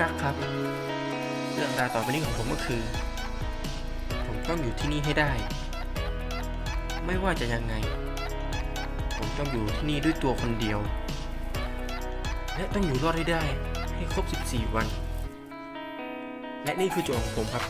กักครับ เรื่องราวต่อไปนี้ของผมก็คือ ผมต้องอยู่ที่นี่ให้ได้ ไม่ว่าจะยังไง ผมต้องอยู่ที่นี่ด้วยตัวคนเดียว และต้องอยู่รอดให้ได้ให้ครบ 14 วัน และนี่คือโจทย์ของผมครับ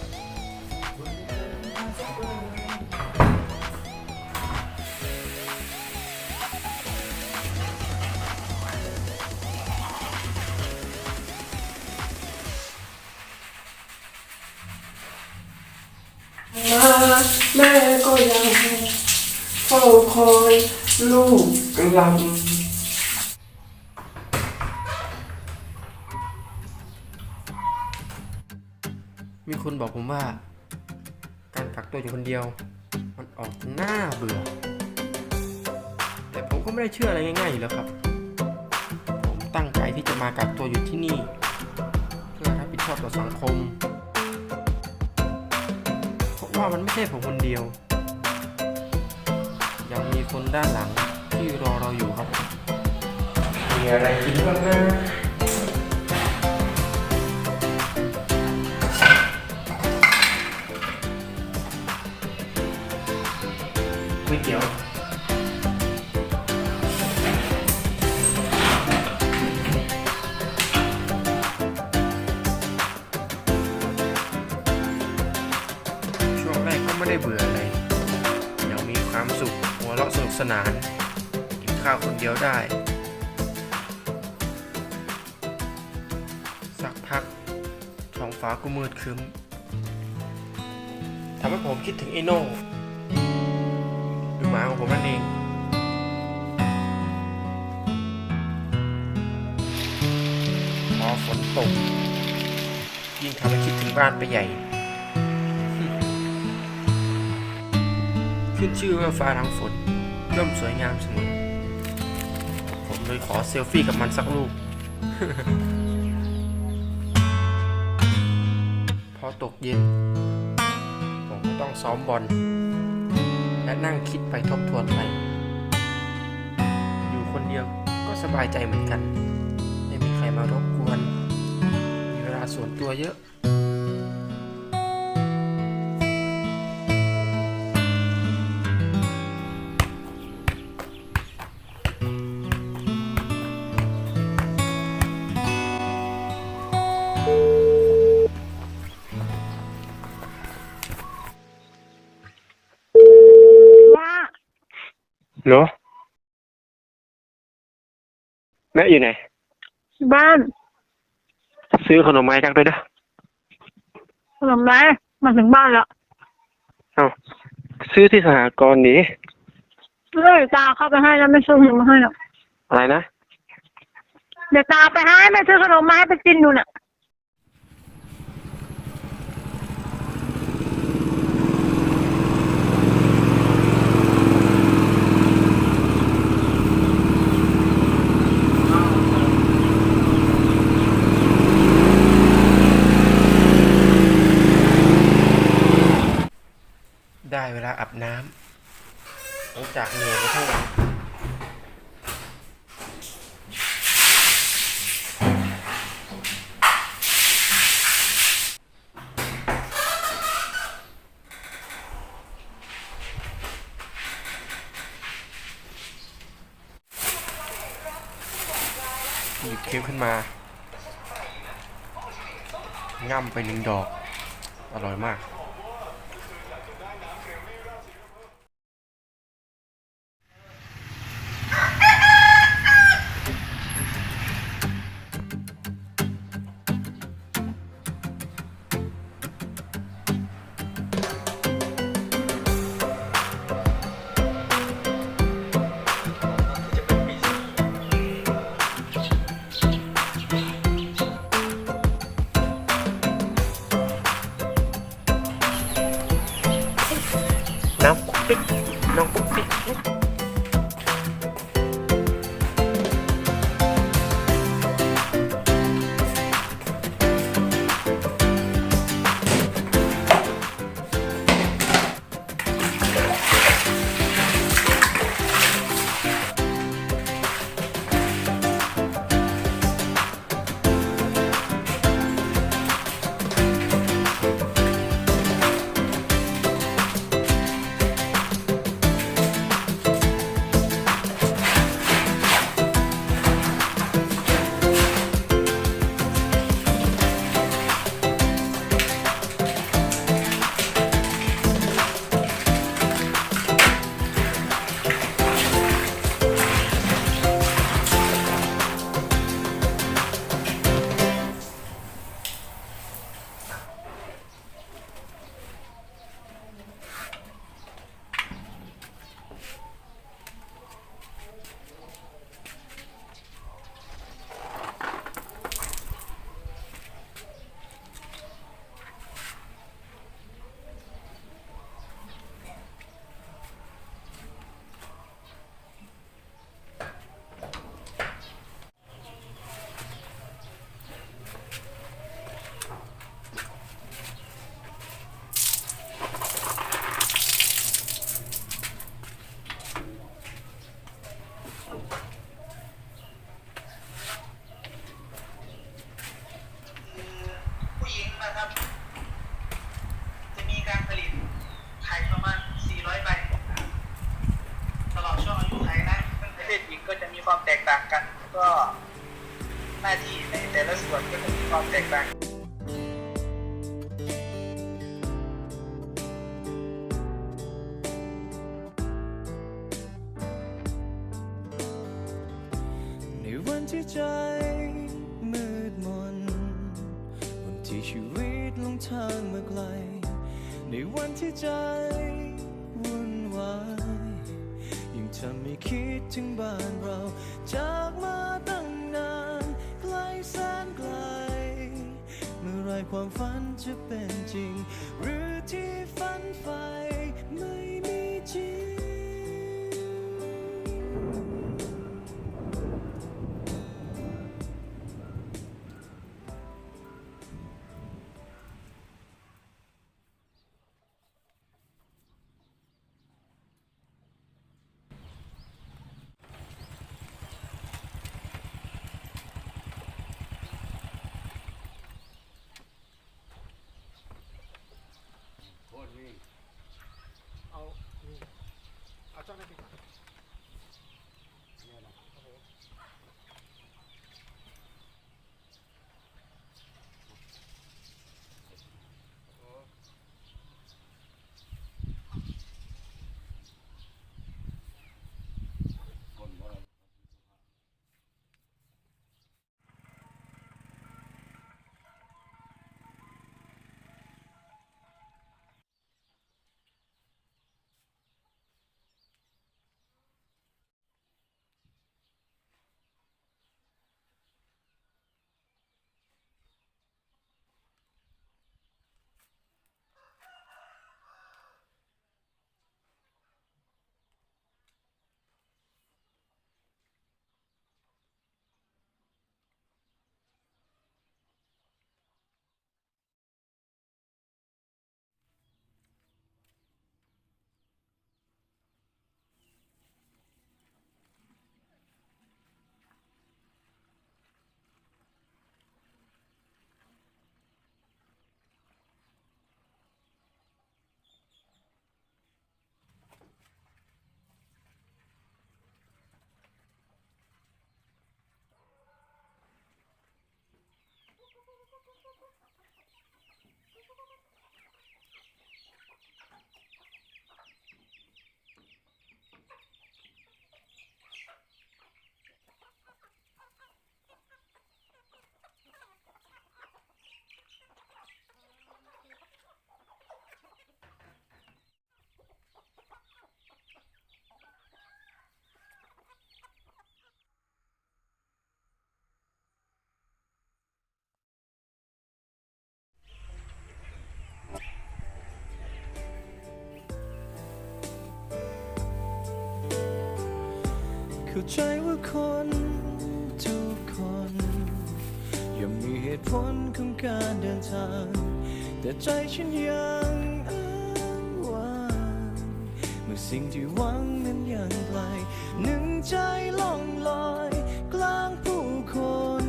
แม่ก็ยังเฝ้าคอยลูกกำลังมีคนบอกผมว่า การกักตัวอยู่คนเดียว มันออกหน้าเบื่อ แต่ผมก็ไม่ได้เชื่ออะไรง่ายๆอยู่แล้วครับ ผมตั้งใจที่จะมากักตัวอยู่ที่นี่ เพื่อรับผิดชอบต่อสังคม ว่ามันไม่ใช่ผมคนเดียว ยังมีคนด้านหลังที่รอเราอยู่ครับ มีอะไรกินบ้างนะก๋วยเตี๋ยวช่ว สนาน กินข้าวคนเดียวได้ สักพักท้องฟ้าก็มืดครึ้มทำให้ผมคิดถึงไอโน่คือหมาของผมนั่นเองพอฝนตก ยิ่งทำให้คิดถึงบ้านไปใหญ่ ขึ้นชื่อว่าฟ้าทางฝน ย่อมสวยงามเสมอ ผมเลยขอเซลฟี่กับมันสักรูป พอตกเย็น ผมก็ต้องซ้อมบอล และนั่งคิดไปทบทวนไป อยู่คนเดียวก็สบายใจเหมือนกัน ไม่มีใครมารบกวน มีเวลาส่วนตัวเยอะ เหรอ แม่อยู่ไหน บ้านซื้อขนมไม้จักด้วยนะขนมไรมาถึงบ้านแล้วเอาซื้อที่สหกรณ์นี้เอ้ยตาเข้าไปให้แล้วไม่ซื้อขนมมาให้หรอกอะไรนะ เดี๋ยวตาไปให้ไม่ซื้อขนมมาให้ไปกินดูน่ะ เวลาอาบน้ำหลังจากเหนื่อยไปทั้งวันหยิบเค้กขึ้นมาง่ำไปหนึ่งดอก อร่อยมาก กต่างกันก็หน้าที่ในแต่ละส่วนก็จะมีความแตกต่างในวันที่ใจมืดมนวันที่ชีวิตลงทางมาไกล ในวันที่ใจวุ่นวาย ยิ่งทำให้คิดถึงบ้านเรา จากมาตั้งนานไกลแสนไกล เมื่อไรความฝันจะเป็นจริง หรือที่ฝันใฝ่ เข้า ใจว่าคนทุกคนย่อมมีเหตุผลของการเดินทาง แต่ใจฉันยังอ้างว้างเมื่อสิ่งที่หวังนั้นยังไกลหนึ่งใจล่องลอย กลางผู้คน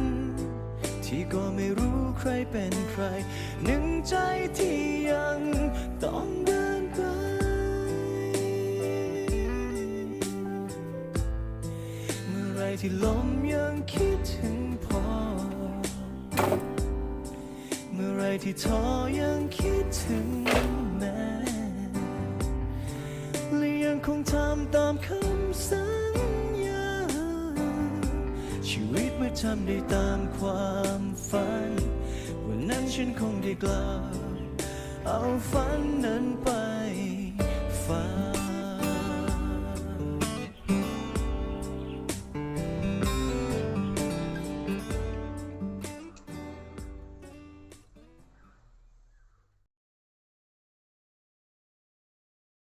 ที่ก็ไม่รู้ใครเป็นใคร หนึ่งใจที่ยังต้องเดิน ที่ลมยังคิดถึงพอเมื่อไรที่ท้อยังคิดถึงแม่และยังคงทำตามคำสัญญา ชีวิตเมื่อทำได้ตามความฝัน วันนั้นฉันคงได้กล่าวเอาฝันนั้นไป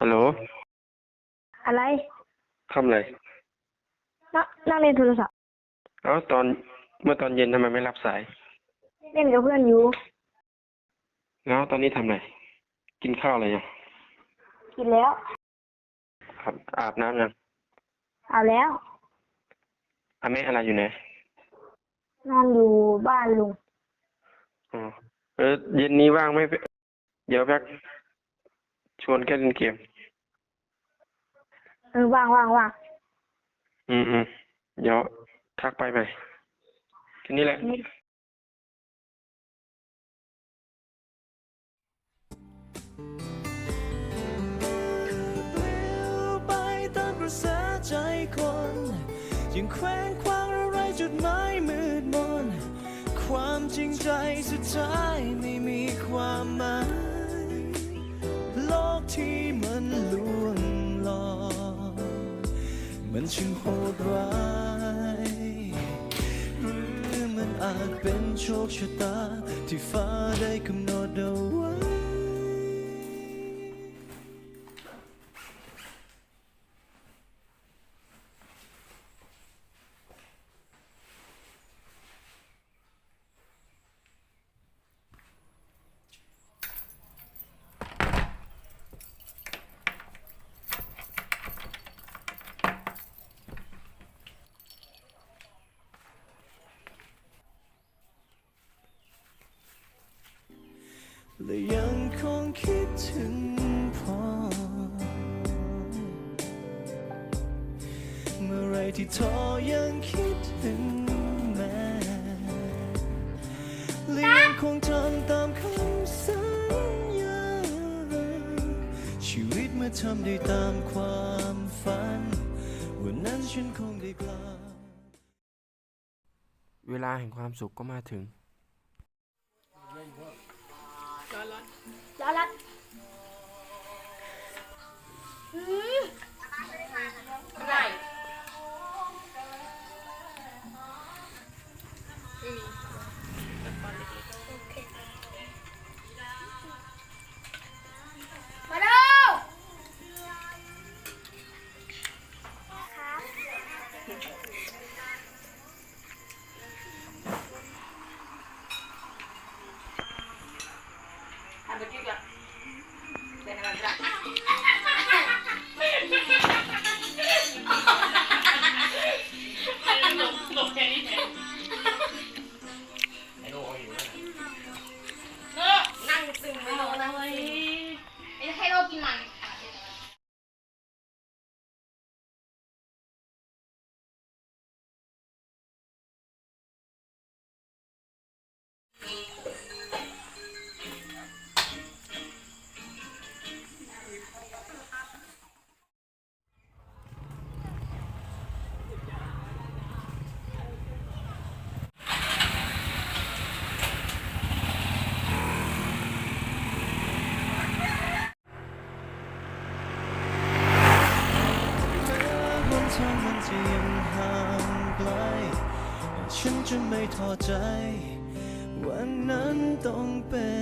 ฮัลโหล อะไรทำอะไรนั่งนั่งเล่นโทรศัพท์ เอ้าตอนเมื่อตอนเย็นทำไมไม่รับสาย เล่นกับเพื่อนอยู่ แล้วตอนนี้ทำอะไร กินข้าวอะไรยังกินแล้วอาบอาบน้ำยังเอาแล้ว อาแม่อะไรอยู่ไหนนอนอยู่บ้านลุง อ๋อเออเย็นนี้ว่างไหมเดี๋ยวแป๊กชวนแค่เล่นเกม เออว่างว่างว่างอืมอืมเดี๋ยวทักไปไปแค่นี้แหละปลิวไปตามกระแสใจคนยังแคว้งคว้างอะไรจุดหมายมืดมน ความจริงใจสุดท้ายไม่มีความหมาย โลกที่มันลวงหลอก มันช่างโหดร้ายหรือมันอาจเป็นโชคชะตาที่ฟ้าได้กำหนดเอาไว้ และยังคงคิดถึงพ่อ เมื่อไรที่ท้อยังคิดถึงแม่และยังคงทำตามคำสัญญา ชีวิตเมื่อทำได้ตามความฝัน วันนั้นฉันคงได้กลับเวลาแห่งความสุขก็มาถึง ร้อนละอืมได้มา จะไม่ท้อใจ วันนั้นต้องเป็น